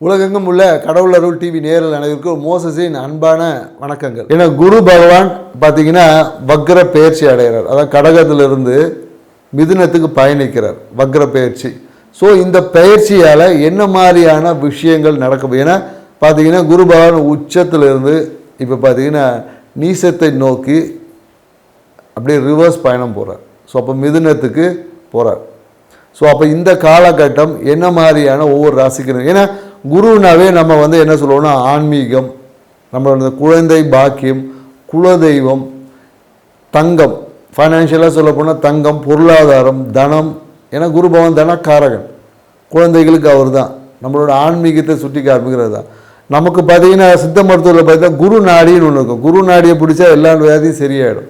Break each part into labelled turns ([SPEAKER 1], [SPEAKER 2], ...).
[SPEAKER 1] உலகெங்கும் உள்ள கடவுள் அருள் டிவி நேரில் அனைவருக்கும் மோசஸின் அன்பான வணக்கங்கள். ஏன்னா குரு பகவான் பார்த்தீங்கன்னா வக்ர பயிற்சி அடைகிறார். அதாவது கடகத்திலிருந்து மிதுனத்துக்கு பயணிக்கிறார். வக்ர பயிற்சி. ஸோ இந்த பயிற்சியால் என்ன மாதிரியான விஷயங்கள் நடக்கும்? ஏன்னா பார்த்தீங்கன்னா குரு பகவான் உச்சத்திலிருந்து இப்போ பார்த்தீங்கன்னா நீசத்தை நோக்கி அப்படியே ரிவர்ஸ் பயணம் போகிறார் ஸோ அப்போ மிதுனத்துக்கு போகிறார் ஸோ அப்போ இந்த காலகட்டம் என்ன மாதிரியான ஒவ்வொரு ராசிக்கு ஏன்னா குருனாவே நம்ம வந்து என்ன சொல்லுவோம்னா ஆன்மீகம் நம்மளோட குழந்தை பாக்கியம் குலதெய்வம் தங்கம் ஃபைனான்ஷியலாக சொல்லப்போனால் தங்கம் பொருளாதாரம் தனம். ஏன்னா குரு பவன் தனக்காரகன். குழந்தைகளுக்கு அவர் தான் நம்மளோட ஆன்மீகத்தை சுட்டி காமிக்கிறது தான். நமக்கு பார்த்தீங்கன்னா சித்த மருத்துவத்தில் பார்த்தா குரு நாடின்னு ஒன்று இருக்கும். குரு நாடியை பிடிச்சா எல்லா வியாதியும் சரியாயிடும்.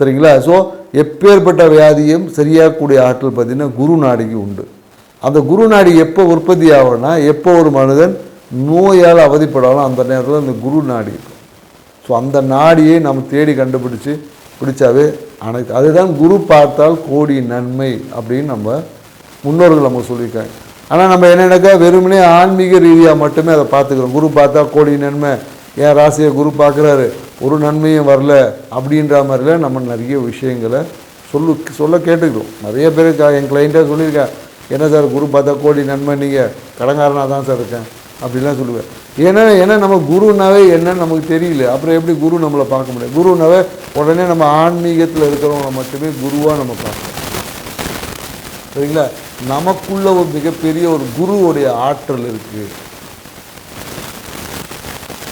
[SPEAKER 1] சரிங்களா? ஸோ எப்பேற்பட்ட வியாதியும் சரியாகக்கூடிய ஆற்றல் பார்த்தீங்கன்னா குரு நாடிக்கு உண்டு. அந்த குரு நாடி எப்போ உற்பத்தி ஆகும்னா எப்போ ஒரு மனிதன் நோயால் அவதிப்படாலும் அந்த நேரத்தில் அந்த குரு நாடி இருக்கும். ஸோ அந்த நாடியை நம்ம தேடி கண்டுபிடிச்சு பிடிச்சாவே அனைத்து அதுதான் குரு பார்த்தால் கோடி நன்மை அப்படின்னு நம்ம முன்னோர்கள் நம்ம சொல்லியிருக்காங்க. ஆனால் நம்ம என்னென்னாக்கா வெறுமனே ஆன்மீக ரீதியாக மட்டுமே அதை பார்த்துக்கிறோம். குரு பார்த்தா கோடி நன்மை. என் ராசியை குரு பார்க்குறாரு? ஒரு நன்மையும் வரல அப்படின்ற மாதிரிலாம் நம்ம நிறைய விஷயங்களை சொல்லு சொல்ல கேட்டுக்கிறோம். நிறைய பேர் என் கிளைண்ட்டாக சொல்லியிருக்கேன் என்ன சார் குரு பார்த்தா கோடி நன்மை நீங்கள் கடங்காரனாக தான் சார் இருக்கேன். அப்படிலாம் சொல்லுவேன். ஏன்னா ஏன்னா நம்ம குருனாவே என்னன்னு நமக்கு தெரியல. அப்புறம் எப்படி குரு நம்மளை பார்க்க முடியும்? குருனாவே உடனே நம்ம ஆன்மீகத்தில் இருக்கிறவங்க மட்டுமே குருவாக நம்ம பார்க்கணும் சரிங்களா? நமக்குள்ள ஒரு மிகப்பெரிய ஒரு குருவுடைய ஆற்றல் இருக்குது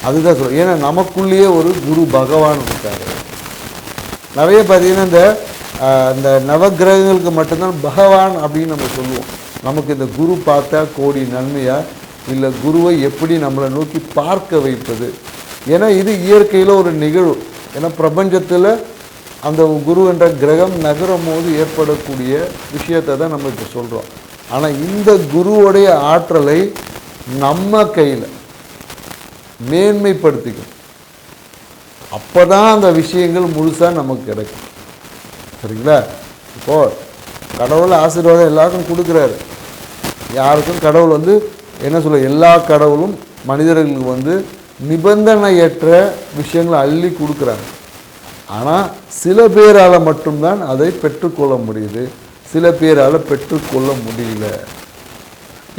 [SPEAKER 1] அதுதான் சொல்லுவோம் ஏன்னா நமக்குள்ளேயே ஒரு குரு பகவான் இருக்காரு. நிறைய பார்த்தீங்கன்னா இந்த இந்த நவக்கிரகங்களுக்கு மட்டும்தான் பகவான் அப்படின்னு நம்ம சொல்லுவோம். நமக்கு இந்த குரு பார்த்தா கோடி நன்மையா? இல்லை குருவை எப்படி நம்மளை நோக்கி பார்க்க வைப்பது? ஏன்னா இது இயற்கையில் ஒரு நிகழ்வு. ஏன்னா பிரபஞ்சத்தில் அந்த குரு என்ற கிரகம் நகரும் போது ஏற்படக்கூடிய விஷயத்தை தான் நம்ம இப்போ சொல்கிறோம் ஆனால் இந்த குருவுடைய ஆற்றலை நம்ம கையில் மேன்மைப்படுத்திக்கும் அப்போ தான் அந்த விஷயங்கள் முழுசாக நமக்கு கிடைக்கும். சரிங்களா? இப்போ கடவுள் ஆசீர்வாதம் எல்லாருக்கும் கொடுக்குறாரு. யாருக்கும் கடவுள் வந்து என்ன சொல்ல எல்லா கடவுளும் மனிதர்களுக்கு வந்து நிபந்தனையற்ற விஷயங்களை அள்ளி கொடுக்குறாங்க. ஆனால் சில பேரால் மட்டும்தான் அதை பெற்றுக்கொள்ள முடியுது. சில பேரால் பெற்றுக்கொள்ள முடியல.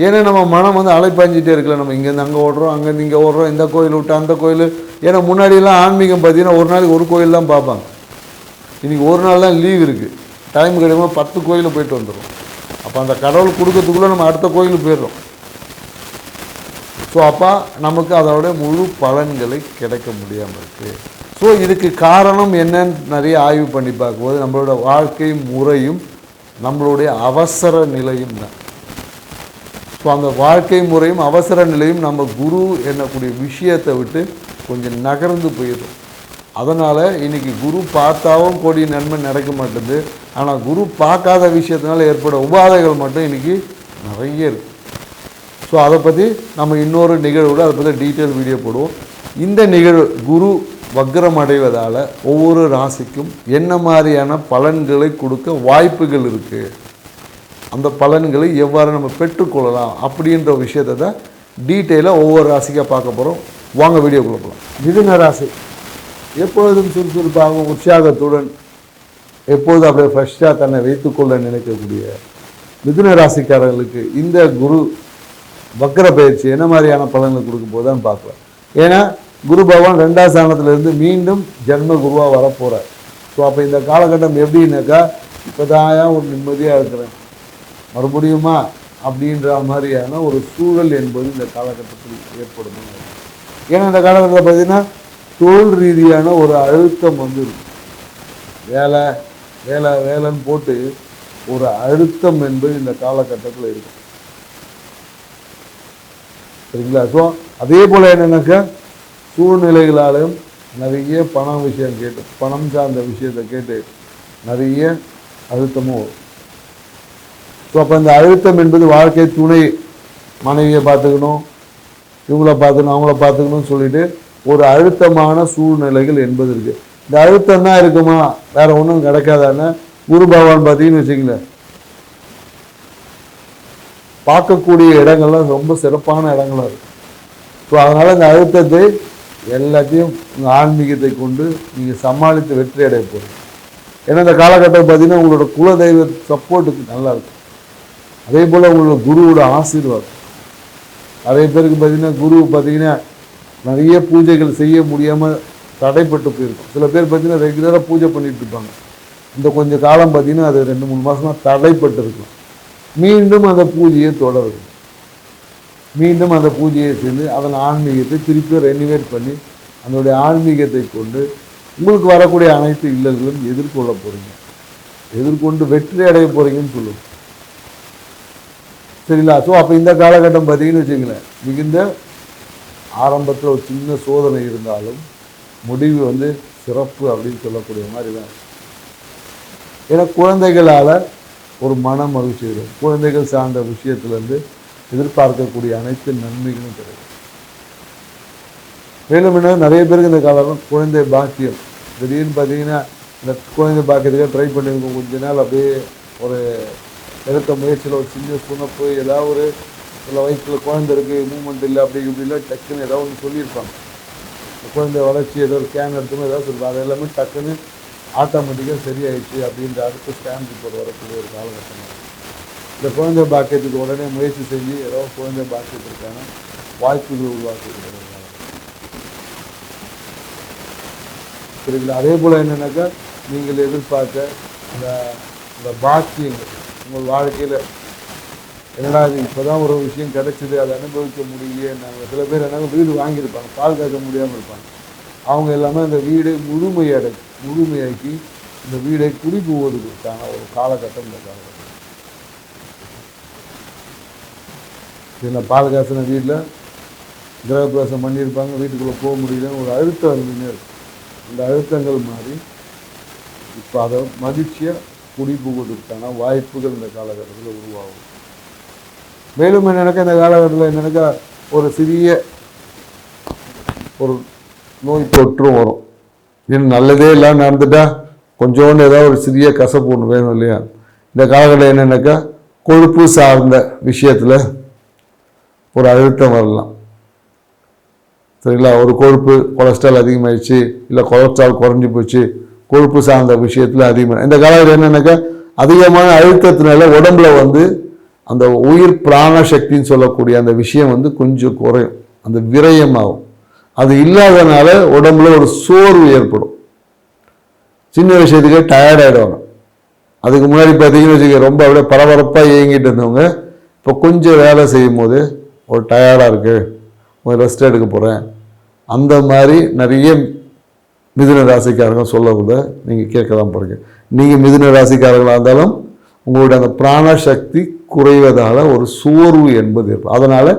[SPEAKER 1] ஏன்னா நம்ம மனம் வந்து அலைப்பாஞ்சிட்டே இருக்கல நம்ம இங்கேருந்து அங்கே ஓடுறோம் அங்கேருந்து இங்கே ஓடுறோம் இந்த கோயில் விட்டு அந்த கோயில். ஏன்னா முன்னாடியெல்லாம் ஆன்மீகம் பார்த்தீங்கன்னா ஒரு நாளைக்கு ஒரு கோயில் தான் பார்ப்பாங்க. இன்றைக்கி ஒரு நாள் தான் லீவ் இருக்குது டைம் கிடைக்கும்போது பத்து கோயிலில் போயிட்டு வந்துடும் அப்போ அந்த கடவுள் கொடுக்கறதுக்குள்ளே நம்ம அடுத்த கோயிலுக்கு போயிடுறோம். ஸோ அப்போ நமக்கு அதோட முழு பலன்களை கிடைக்க முடியாமல் இருக்குது ஸோ இதுக்கு காரணம் என்னன்னு நிறைய ஆய்வு பண்ணி பார்க்கும்போது நம்மளோட வாழ்க்கை முறையும் நம்மளுடைய அவசர நிலையும் தான். ஸோ அந்த வாழ்க்கை முறையும் அவசர நிலையும் நம்ம குரு என்னக்கூடிய விஷயத்தை விட்டு கொஞ்சம் நகர்ந்து போயிடும் அதனால் இன்றைக்கி குரு பார்த்தாவும் கோடி நன்மை நடக்க மாட்டேது. ஆனால் குரு பார்க்காத விஷயத்தினால ஏற்பட உபாதைகள் மட்டும் இன்றைக்கி நிறைய இருக்குது ஸோ அதை பற்றி நம்ம இன்னொரு நிகழ்வோட அதை பற்றி டீட்டெயில் வீடியோ போடுவோம். இந்த நிகழ்வு குரு வக்ரம் அடைவதால் ஒவ்வொரு ராசிக்கும் என்ன மாதிரியான பலன்களை கொடுக்க வாய்ப்புகள் இருக்குது அந்த பலன்களை எவ்வாறு நம்ம பெற்றுக்கொள்ளலாம் அப்படின்ற விஷயத்தை தான் டீட்டெயிலாக ஒவ்வொரு ராசிக்காக பார்க்க போகிறோம் வாங்க வீடியோ போகலாம் மிதுன ராசி. எப்பொழுதும் சுறுசுறுப்பாகவும் உற்சாகத்துடன் எப்போதும் அப்படியே ஃப்ரெஷ்ஷாக தன்னை வைத்துக்கொள்ள நினைக்கக்கூடிய மிதுன ராசிக்காரர்களுக்கு இந்த குரு வக்கர பயிற்சி என்ன மாதிரியான பலன்களை கொடுக்க போதுதான் பார்க்கலாம். ஏன்னா குரு பகவான் ரெண்டாம் ஸ்தானத்திலிருந்து மீண்டும் ஜென்ம குருவாக வரப்போகிறார் ஸோ அப்போ இந்த காலகட்டம் எப்படின்னாக்கா இப்போ தான் ஒரு நிம்மதியாக இருக்கிறேன்? மறுபடியுமா? அப்படின்ற மாதிரியான ஒரு சூழல் என்பது இந்த காலகட்டத்தில் ஏற்படும். ஏன்னா இந்த காலகட்டத்தில் பார்த்தீங்கன்னா தொழில் ரீதியான ஒரு அழுத்தம் வந்துடும் வேலை வேலை வேலைன்னு போட்டு ஒரு அழுத்தம் என்பது இந்த காலகட்டத்தில் இருக்கும். சரிங்களா? ஸோ அதே போல் என்னென்னாக்கா சூழ்நிலைகளாலும் நிறைய பணம் விஷயம் கேட்டு பணம் சார்ந்த விஷயத்தை கேட்டு நிறைய அழுத்தமும் வரும். ஸோ அப்போ இந்த அழுத்தம் என்பது வாழ்க்கை துணை. மனைவியை பார்த்துக்கணும் இவங்கள பார்த்துக்கணும் அவங்கள பார்த்துக்கணும்னு சொல்லிட்டு ஒரு அழுத்தமான சூழ்நிலைகள் என்பது இருக்குது இந்த அழுத்தம் தான் இருக்குமா? வேற ஒன்றும் கிடைக்காதான்னு குரு பகவான் பார்த்தீங்கன்னு வச்சுங்களேன் பார்க்கக்கூடிய இடங்கள்லாம் ரொம்ப சிறப்பான இடங்களாக இருக்கும் ஸோ அதனால் இந்த அழுத்தத்தை எல்லாத்தையும் உங்கள் ஆன்மீகத்தை கொண்டு நீங்கள் சமாளித்து வெற்றி அடைய போகிறீங்க ஏன்னா இந்த காலகட்டம் பார்த்தீங்கன்னா உங்களோட குலதெய்வ சப்போர்ட்டுக்கு நல்லா இருக்கும். அதே போல் உங்களோட குருவோட ஆசீர்வாதம். நிறைய பேருக்கு பார்த்தீங்கன்னா குரு பார்த்தீங்கன்னா நிறைய பூஜைகள் செய்ய முடியாமல் தடைப்பட்டு போயிருக்கும். சில பேர் பார்த்தீங்கன்னா ரெகுலராக பூஜை பண்ணிட்டு இருப்பாங்க. இந்த கொஞ்சம் காலம் பார்த்தீங்கன்னா அது ரெண்டு மூணு மாசமா தடைப்பட்டு இருக்கும். மீண்டும் அந்த பூஜையை தொடரும் மீண்டும் அந்த பூஜையை செய்து அதன் ஆன்மீகத்தை திருப்பி ரெனிவேட் பண்ணி அதனுடைய ஆன்மீகத்தை கொண்டு உங்களுக்கு வரக்கூடிய அனைத்து இல்லங்களும் எதிர்கொள்ள போறீங்க. எதிர்கொண்டு வெற்றி அடைய போறீங்கன்னு சொல்லுவோம். சரிங்களா? ஸோ அப்போ இந்த காலகட்டம் பார்த்தீங்கன்னு வச்சுங்களேன் மிகுந்த ஆரம்பத்தில் ஒரு சின்ன சோதனை இருந்தாலும் முடிவு வந்து சிறப்பு அப்படின்னு சொல்லக்கூடிய மாதிரி தான். இருக்கு. ஏன்னா குழந்தைகளால் ஒரு மன மகிழ்ச்சி இருக்கும் குழந்தைகள் சார்ந்த விஷயத்துலேருந்து எதிர்பார்க்கக்கூடிய அனைத்து நன்மைகளும் கிடைக்கும். மேலும் என்ன நிறைய பேருக்கு இந்த காலம் குழந்தை பாக்கியம். திடீர்னு பார்த்தீங்கன்னா இந்த குழந்தை பாக்கியத்துக்காக ட்ரை பண்ணியிருக்கோம் கொஞ்ச நாள் அப்படியே ஒரு எடுத்த முயற்சியில் ஒரு சின்ன சுணப்பு ஏதாவது ஒரு சில வயசில் குழந்தை இருக்குது மூமெண்ட் இல்லை அப்படி இப்படிலாம் டக்குன்னு ஏதாவது ஒன்று சொல்லியிருப்பாங்க. குழந்தை வளர்ச்சி ஏதோ ஒரு ஸ்கேன் எடுத்தோம் ஏதாவது சொல்லுவாங்க. அது எல்லாமே டக்குன்னு ஆட்டோமேட்டிக்காக சரியாயிடுச்சு அப்படின்ற அடுத்த ஸ்கேன் ரிப்போர்ட் வரக்கூடிய ஒரு காலகட்டம் இந்த குழந்தை பாக்கியத்துக்கு உடனே முயற்சி செஞ்சு ஏதோ குழந்தை பாக்கியத்திற்கான வாய்ப்புகள் உருவாக்கி சரிங்களா அதே போல் என்னென்னாக்கா நீங்கள் எதிர்பார்த்த இந்த இந்த பாக்கியங்கள் உங்கள் வாழ்க்கையில் என்னடா அது இப்போ தான் ஒரு விஷயம் கிடைச்சிது அதை அனுபவிக்க முடியலையே. நாங்கள் சில பேர் என்ன வீடு வாங்கியிருப்பாங்க பால் காய்ச்ச முடியாமல் இருப்பாங்க. அவங்க எல்லாமே அந்த வீடை முழுமையடை முழுமையாக்கி இந்த வீடை குடி கொடுத்தாங்க ஒரு காலகட்டம் இந்த காலகட்டம். சில பால் காசின வீட்டில் கிரகப்பிரவேசம் பண்ணியிருப்பாங்க வீட்டுக்குள்ளே போக முடியலன்னு ஒரு அழுத்தம் இருந்துன்னே இருக்கும். அந்த அழுத்தங்கள் மாறி இப்போ அதை மகிழ்ச்சியாக குடிப்பு போவதற்கான வாய்ப்புகள் இந்த காலகட்டத்தில் உருவாகும். மேலும் என்னென்னாக்கா இந்த காலகட்டத்தில் என்னென்னாக்கா ஒரு சிறிய ஒரு நோய் தொற்றும் வரும். இன்னும் நல்லதே இல்லாமல் நடந்துட்டா கொஞ்சோண்டு ஏதாவது ஒரு சிறிய கசப்பு ஒன்று வேணும் இல்லையா? இந்த காலகட்டம் என்னென்னாக்கா கொழுப்பு சார்ந்த விஷயத்தில் ஒரு அழுத்தம் வரலாம். சரிங்களா? ஒரு கொழுப்பு கொலஸ்ட்ரால் அதிகமாகிடுச்சு இல்லை கொலஸ்ட்ரால் குறைஞ்சி போச்சு கொழுப்பு சார்ந்த விஷயத்தில் அதிகமாக இந்த காலகட்டம் என்னென்னாக்கா அதிகமான அழுத்தத்தினால உடம்புல வந்து அந்த உயிர் பிராண சக்தின்னு சொல்லக்கூடிய அந்த விஷயம் வந்து கொஞ்சம் குறையும். அந்த விரயமாகும். அது இல்லாதனால உடம்புல ஒரு சோர்வு ஏற்படும். சின்ன விஷயத்துக்கே டயர்டாயிடுவாங்க அதுக்கு முன்னாடி பார்த்தீங்கன்னு வச்சுக்க ரொம்ப அப்படியே பரபரப்பாக இயங்கிட்டு இருந்தவங்க இப்போ கொஞ்சம் வேலை செய்யும் போது ஒரு டயர்டாக இருக்குது ஒரு ரெஸ்ட் எடுக்க போகிறேன் அந்த மாதிரி நிறைய மிதுன ராசிக்காரங்க சொல்லக்குள்ள நீங்கள் கேட்க தான் போகிறீங்க நீங்கள் மிதுன ராசிக்காரங்களாக இருந்தாலும் உங்களுடைய அந்த பிராண சக்தி குறைவதால் ஒரு சோர்வு என்பது ஏற்படும் அதனால்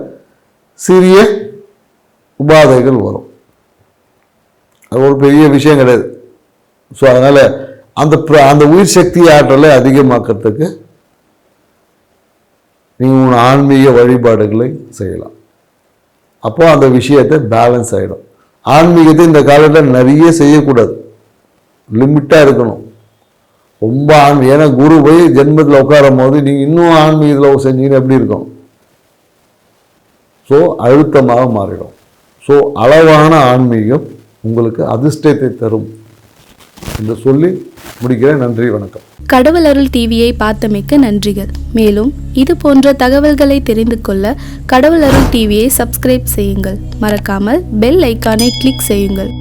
[SPEAKER 1] சிறிய உபாதைகள் வரும். அது ஒரு பெரிய விஷயம் கிடையாது. ஸோ அதனால் அந்த அந்த உயிர் சக்தி ஆற்றலை அதிகமாக்கிறதுக்கு நீங்கள் உங்கள் ஆன்மீக வழிபாடுகளை செய்யலாம். அப்போ அந்த விஷயத்தை பேலன்ஸ் ஆகிடும் ஆன்மீகத்தை இந்த காலத்தில் நிறைய செய்யக்கூடாது. லிமிட்டாக இருக்கணும். ரொம்ப ஆன்மீக ஏன்னா குரு போய் ஜென்மத்தில் உட்காரும் போது நீங்கள் இன்னும் ஆன்மீகத்தில் செஞ்சீங்கன்னா எப்படி இருக்கும்? ஸோ அழுத்தமாக மாறிடும். ஸோ அளவான ஆன்மீகம் உங்களுக்கு அதிர்ஷ்டத்தை தரும் என்று சொல்லி முடிக்கிறேன். நன்றி வணக்கம்.
[SPEAKER 2] கடவுள் அருள் டிவியை பார்த்தமைக்க நன்றிகள். மேலும் இது போன்ற தகவல்களை தெரிந்து கொள்ள கடவுள் அருள் டிவியை சப்ஸ்கிரைப் செய்யுங்கள். மறக்காமல் பெல் ஐக்கானை கிளிக் செய்யுங்கள்.